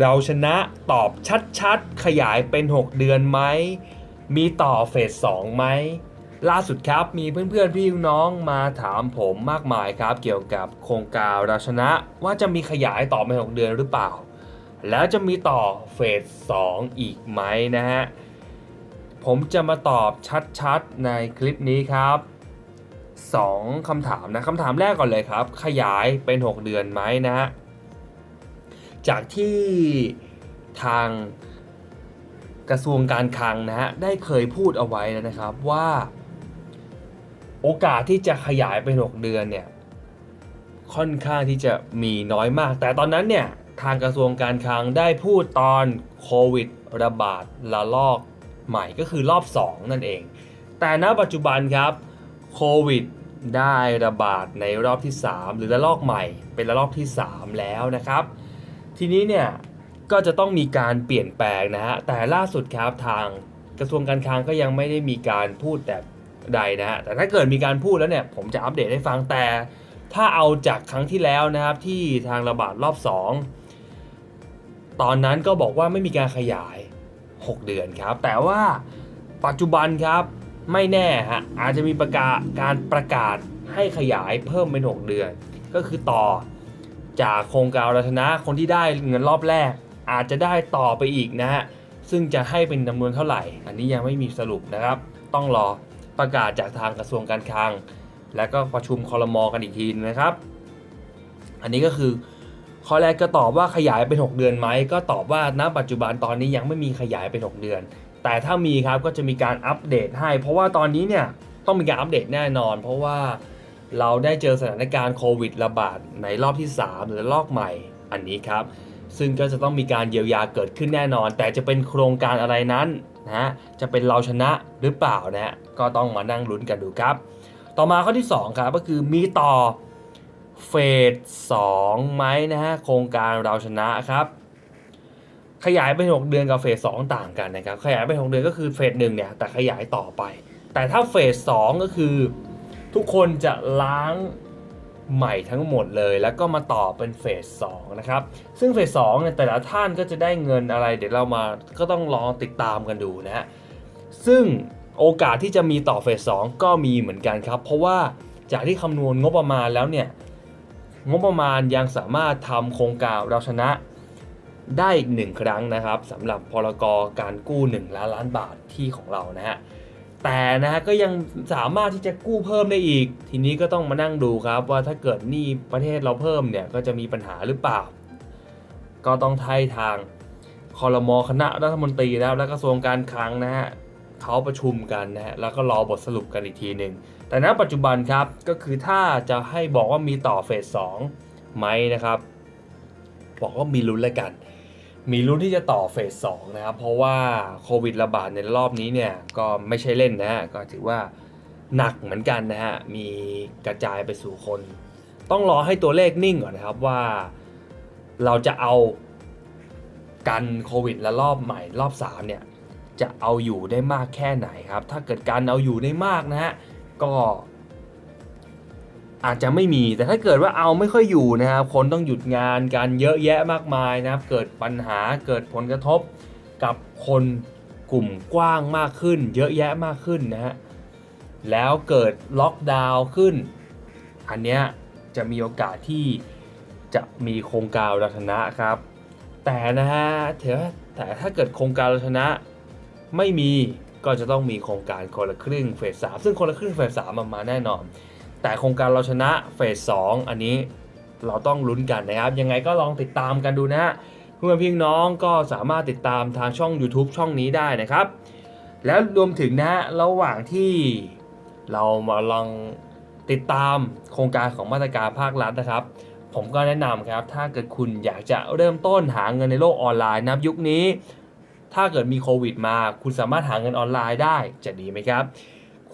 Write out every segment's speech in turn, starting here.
เราชนะตอบชัดๆ ขยายเป็น 6 เดือนไหม มีต่อเฟส2ไหม ล่าสุดครับมีเพื่อนๆ พี่น้องมาถามผมมากมายครับ เกี่ยวกับโครงการเราชนะว่าจะมีขยายต่อเป็น6เดือนหรือเปล่า แล้วจะมีต่อเฟส2อีกไหมนะฮะ ผมจะมาตอบชัดๆ ในคลิปนี้ครับ2คำถามนะคำถามแรกก่อนเลยครับ ขยายเป็น 6 เดือนไหมนะฮะ จากที่ทางกระทรวงการคลังนะฮะได้เคยพูดเอาไว้แล้วนะครับว่า โอกาสที่จะขยายเป็น6เดือนเนี่ยค่อนข้างที่จะมีน้อยมาก แต่ตอนนั้นเนี่ยทางกระทรวงการคลังได้พูดตอนโควิดระบาดระลอกใหม่ก็คือรอบ 2 นั่นเอง แต่ณปัจจุบันครับโควิดได้ระบาดในรอบที่ 3 หรือระลอกใหม่เป็นระลอกที่ 3 แล้วนะครับ ทีนี้เนี่ยก็จะต้องมีการเปลี่ยนแปลงนะฮะแต่ล่าสุดครับทางกระทรวงการคลังก็ยังไม่ได้มีการพูดแต่ใดนะฮะแต่ถ้าเกิดมีการพูดแล้วเนี่ยผมจะอัปเดตให้ฟังแต่ ถ้าเอาจากครั้งที่แล้วนะครับที่ทางระบาดรอบ 2 ตอนนั้นก็บอกว่าไม่มีการขยาย 6 เดือนครับ แต่ว่าปัจจุบันครับไม่แน่ฮะอาจจะมีประกาศการประกาศให้ขยายเพิ่มเป็น 6 เดือน ก็คือต่อ จากโครงการเราชนะคนที่ได้เงินรอบแรก อาจจะได้ต่อไปอีกนะฮะซึ่งจะให้เป็นจำนวนเท่าไหร่ อันนี้ยังไม่มีสรุปนะครับ ต้องรอประกาศจากทางกระทรวงการคลัง แล้วก็ประชุมคอรมอกันอีกทีนะครับ อันนี้ก็คือข้อแรกก็ตอบว่าขยายเป็น 6 เดือนไหมก็ตอบว่าณปัจจุบันตอนนี้ยังไม่มีขยายเป็น 6 เดือน แต่ถ้ามีครับก็จะมีการอัปเดตให้ เพราะว่าตอนนี้เนี่ยต้องมีการอัปเดตแน่นอน เพราะว่า เราได้เจอสถานการณ์โควิดระบาดในรอบที่ 3 หรือรอบใหม่อันนี้ครับ ซึ่งก็จะต้องมีการเยียวยาเกิดขึ้นแน่นอน แต่จะเป็นโครงการอะไรนั้นนะฮะจะเป็นเราชนะหรือเปล่านะฮะก็ต้องมานั่งลุ้นกันดูครับ ต่อมาข้อที่ 2 ครับก็คือมีต่อเฟส2ไหมนะฮะโครงการเราชนะครับขยายเป็น6เดือนกับเฟส2ต่างกันนะครับ ขยายเป็น6เดือนก็คือเฟส1เนี่ยแต่ขยายต่อไป แต่ถ้าเฟส2ก็คือ ทุกคนจะล้างใหม่ทั้งหมดเลย แล้วก็มาต่อเป็นเฟส2นะครับ ซึ่งเฟส2เนี่ยแต่ละท่านก็จะได้เงินอะไร เดี๋ยวเรามาก็ต้องลองติดตามกันดูนะฮะ ซึ่งโอกาสที่จะมีต่อเฟส2ก็มีเหมือนกันครับ เพราะว่าจากที่คำนวณงบประมาณแล้วเนี่ยงบประมาณยังสามารถทำโครงการเราชนะได้อีกหนึ่งครั้งนะครับสำหรับพรกการกู้ 1 ล้านล้านบาทที่ของเรานะฮะ แต่นะฮะก็ยังสามารถที่จะกู้เพิ่มได้อีก ทีนี้ก็ต้องมานั่งดูครับว่าถ้าเกิดหนี้ประเทศเราเพิ่มเนี่ยก็จะมีปัญหาหรือเปล่า ก็ต้องให้ทางคอรมอคณะรัฐมนตรีนะครับและกระทรวงการคลังนะฮะเขาประชุมกันนะฮะแล้วก็รอบทสรุปกันอีกทีหนึ่งแต่ณปัจจุบันครับก็คือถ้าจะให้บอกว่ามีต่อเฟสสองไหมนะครับ บอกว่ามีลุ้นแล้วกัน มีลุ้นที่จะต่อเฟสสองนะครับ เพราะว่าโควิดระบาดในรอบนี้เนี่ยก็ไม่ใช่เล่นนะฮะก็ถือว่าหนักเหมือนกันนะฮะ มีกระจายไปสู่คน ต้องรอให้ตัวเลขนิ่งก่อนนะครับว่าเราจะเอากันโควิดและรอบใหม่รอบ3เนี่ยจะเอาอยู่ได้มากแค่ไหนครับ ถ้าเกิดการเอาอยู่ได้มากนะฮะก็ อาจจะไม่มี แต่ถ้าเกิดว่าเอาไม่ค่อยอยู่นะครับ คนต้องหยุดงานกันเยอะแยะมากมายนะครับ เกิดปัญหาเกิดผลกระทบกับคนกลุ่มกว้างมากขึ้น เยอะแยะมากขึ้นนะฮะ แล้วเกิดล็อกดาวน์ขึ้น อันเนี้ยจะมีโอกาสที่จะมีโครงการเราชนะครับ แต่นะฮะเถอแต่ถ้าเกิดโครงการเราชนะไม่มีก็จะต้องมีโครงการคนละครึ่งเฟสสามซึ่งคนละครึ่งเฟสสามมันมาแน่นอน แต่โครงการเราชนะเฟสสองอันนี้เราต้องลุ้นกันนะครับ ยังไงก็ลองติดตามกันดูนะฮะเพื่อนพี่น้องก็สามารถติดตามทางช่อง YouTube ช่องนี้ได้นะครับ แล้วรวมถึงนะฮะระหว่างที่เรามาลองติดตามโครงการของมาตรการภาครัฐนะครับ ผมก็แนะนำครับ ถ้าเกิดคุณอยากจะเริ่มต้นหาเงินในโลกออนไลน์นับยุคนี้ ถ้าเกิดมีโควิดมา คุณสามารถหาเงินออนไลน์ได้จะดีไหมครับ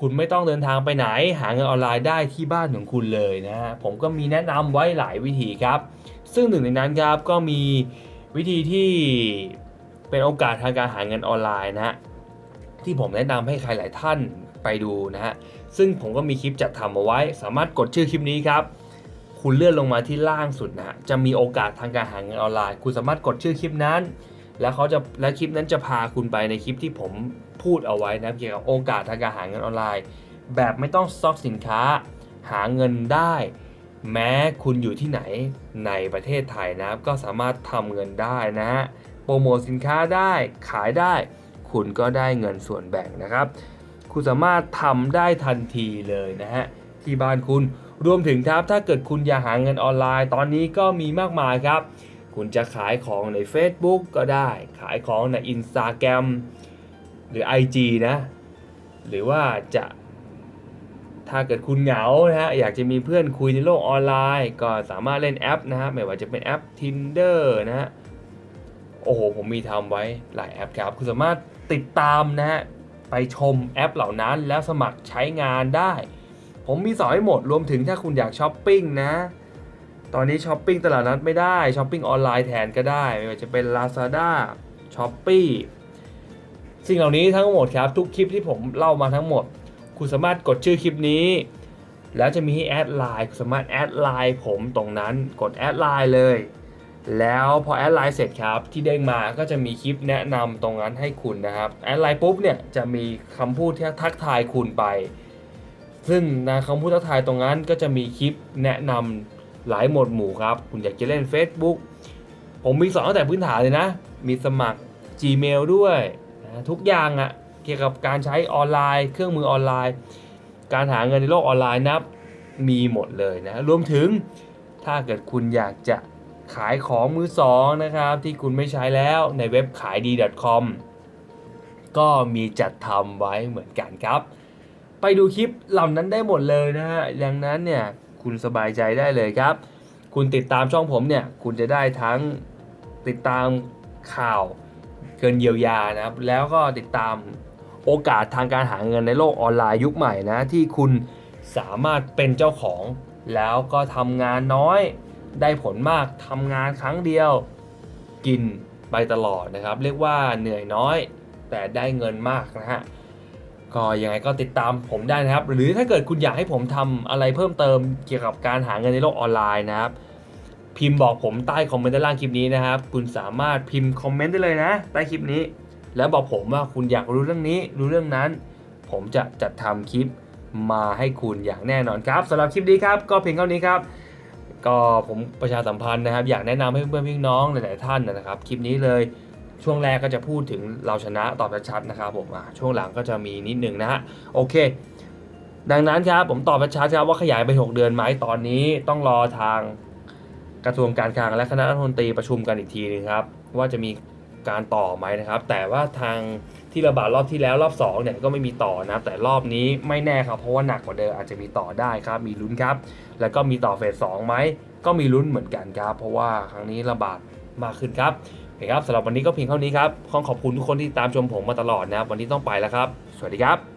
คุณไม่ต้องเดินทางไปไหน หาเงินออนไลน์ได้ที่บ้านของคุณเลยนะฮะผมก็มีแนะนำไว้หลายวิธีครับ ซึ่งหนึ่งในนั้นครับก็มีวิธีที่เป็นโอกาสทางการหาเงินออนไลน์นะฮะที่ผมแนะนำให้ใครหลายท่านไปดูนะฮะซึ่งผมก็มีคลิปจัดทำเอาไว้ สามารถกดชื่อคลิปนี้ครับคุณเลื่อนลงมาที่ล่างสุดนะฮะจะมีโอกาสทางการหาเงินออนไลน์ คุณสามารถกดชื่อคลิปนั้น แล้วเขาจะและคลิปนั้นจะพาคุณไปในคลิปที่ผม พูดเอาไว้นะเกี่ยวกับโอกาสทางการหาเงินออนไลน์ แบบไม่ต้องสต็อกสินค้าหาเงินได้ แม้คุณอยู่ที่ไหนในประเทศไทยนะครับก็สามารถทำเงินได้นะฮะโปรโมทสินค้าได้ขายได้ คุณก็ได้เงินส่วนแบ่งนะครับ คุณสามารถทำได้ทันทีเลยนะฮะที่บ้านคุณรวมถึงครับถ้าเกิดคุณอยากหาเงินออนไลน์ ตอนนี้ก็มีมากมายครับ คุณจะขายของใน Facebook ก็ได้ ขายของใน Instagram หรือ IG นะ หรือว่าจะถ้าเกิดคุณเหงานะฮะอยากจะมีเพื่อนคุยในโลกออนไลน์ ก็สามารถเล่นแอปนะฮะไม่ว่าจะเป็นแอป Tinder นะฮะโอ้โห ผมมีทำไว้หลายแอปครับ คุณสามารถติดตามนะฮะไปชมแอปเหล่านั้นแล้วสมัครใช้งานได้ ผมมีสอนให้หมดรวมถึงถ้าคุณอยากช้อปปิ้งนะ ตอนนี้ช้อปปิ้งตลาดนัดไม่ได้ช้อปปิ้งออนไลน์แทนก็ได้ ไม่ว่าจะเป็น Lazada s h o p e e สิ่งเหล่านี้ทั้งหมดครับทุกคลิปที่ผมเล่ามาทั้งหมด คุณสามารถกดชื่อคลิปนี้ แล้วจะมีให้แอดไลน์คุณสามารถแอดไลน์ผมตรงนั้นกดแอดไลน์เลย แล้วพอแอดไลน์เสร็จครับที่เด้งมาก็จะมีคลิปแนะนำตรงนั้นให้คุณนะครับแอดไลน์ปุ๊บเนี่ยจะมีคำพูดที่ทักทายคุณไป ซึ่งในคำพูดทักทายตรงนั้นก็จะมีคลิปแนะนำหลายหมวดหมู่ครับ คุณอยากจะเล่น Facebook ผมมีสอนตั้งแต่พื้นฐานเลยนะ มีสมัคร Gmail ด้วย ทุกอย่างอะเกี่ยวกับการใช้ออนไลน์ เครื่องมือออนไลน์ การหาเงินในโลกออนไลน์นับมีหมดเลยนะรวมถึงถ้าเกิดคุณอยากจะขายของมือสองนะครับ ที่คุณไม่ใช้แล้วในเว็บขายดี .com ก็มีจัดทำไว้เหมือนกันครับ ไปดูคลิปเหล่านั้นได้หมดเลยนะฮะดังนั้นเนี่ยคุณสบายใจได้เลยครับ คุณติดตามช่องผมเนี่ย คุณจะได้ทั้งติดตามข่าว เกินเยียวยานะครับ แล้วก็ติดตามโอกาสทางการหาเงินในโลกออนไลน์ยุคใหม่นะ ที่คุณสามารถเป็นเจ้าของ แล้วก็ทำงานน้อย ได้ผลมากทำงานครั้งเดียว กินไปตลอดนะครับ เรียกว่าเหนื่อยน้อย แต่ได้เงินมากนะฮะก็ยังไงก็ติดตามผมได้นะครับ หรือถ้าเกิดคุณอยากให้ผมทำอะไรเพิ่มเติมเกี่ยวกับการหาเงินในโลกออนไลน์นะครับ พิมพ์บอกผมใต้คอมเมนต์ด้านล่างคลิปนี้นะครับ คุณสามารถพิมพ์คอมเมนต์ได้เลยนะ ใต้คลิปนี้ แล้วบอกผมว่าคุณอยากรู้เรื่องนี้ รู้เรื่องนั้น ผมจะจัดทำคลิปมาให้คุณอย่างแน่นอนครับสำหรับคลิปนี้ครับ ก็เพียงเท่านี้ครับ ก็ผมประชาสัมพันธ์นะครับ อยากแนะนำให้เพื่อนพี่น้องหลายๆท่านนะครับ คลิปนี้เลยช่วงแรกก็จะพูดถึงเราชนะตอบชัดๆนะครับผมช่วงหลังก็จะมีนิดหนึ่งนะฮะโอเค ดังนั้นครับผมตอบชัดๆครับว่าขยายไป 6 เดือนไหมตอนนี้ต้องรอทาง กระทรวงการคลังและคณะรัฐมนตรีประชุมกันอีกทีหนึงครับ ว่าจะมีการต่อไหมนะครับ แต่ว่าทางที่ระบาดรอบที่แล้วรอบ2เนี่ยก็ไม่มีต่อนะครับแต่รอบนี้ไม่แน่ครับ เพราะว่าหนักกว่าเดิมอาจจะมีต่อได้ครับ มีลุ้นครับ แล้วก็มีต่อเฟสสองไหมก็มีลุ้นเหมือนกันครับ เพราะว่าครั้งนี้ระบาดมากขึ้นครับโอเคครับสำหรับวันนี้ก็เพียงเท่านี้ครับขอขอบคุณทุกคนที่ตามชมผมมาตลอดนะครับวันนี้ต้องไปแล้วครับ สวัสดีครับ